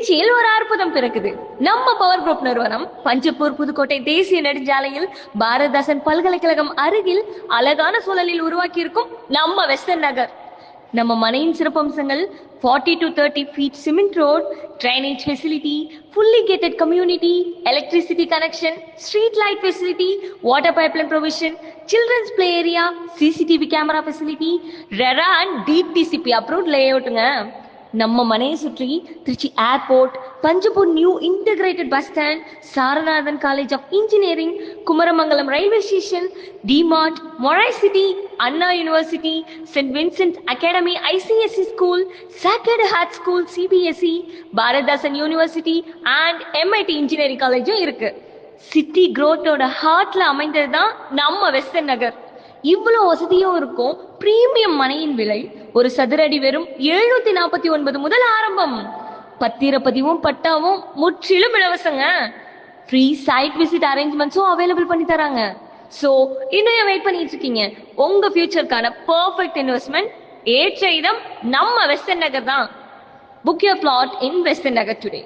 திருச்சியில் ஒரு அற்புதம் பிறக்குது. நம்ம பவர் குரூப் நிறுவனம் பஞ்சப்பூர் புதுக்கோட்டை தேசிய நெடுஞ்சாலையில் பாரதாசன் பல்கலைக்கழகம் அருகில் அழகான சூழலில் உருவாக்கி இருக்கும் நம்ம வெஸ்டர்ன் நகர். நம்ம மனையின் சிறப்பம்சங்கள் forty to thirty feet cement road drainage facility fully gated community electricity connection street light facility water pipeline provision children's play area CCTV camera facility RERA and DTCP approved லே அவுட்டுங்க நம்ம மனையை சுற்றி Trichy airport Panjappur new integrated bus stand Saranathan college of engineering Kumaramangalam railway station DMart மொழை city Anna university saint Vincent academy ICSE school sacred heart school CBSE Bharathidasan university and MIT engineering காலேஜும் இருக்கு. City குரோத்தோட ஹார்ட்ல அமைந்தது தான் நம்ம western நகர் இவ்வளவு வசதியும் இருக்கும். Premium மனையின் விலை ஒரு சதுர அடி வெறும் எழுநூத்தி நாற்பத்தி ஒன்பது முதல் ஆரம்பம். பத்திரப்பதிவும் பட்டாவும் முற்றிலும் இலவசங்க. ஃப்ரீ சைட் விசிட் அரேஞ்ச்மெண்ட்ஸும் அவைலபிள் பண்ணி தராங்க. ஸோ இன்னும் வெயிட் பண்ணிட்டு இருக்கீங்க? உங்க ஃபியூச்சருக்கான பர்ஃபெக்ட் இன்வெஸ்ட்மெண்ட் ஏற்ற இடம் நம்ம வெஸ்டர்ன் நகர் தான். Book your plot in western Nagar today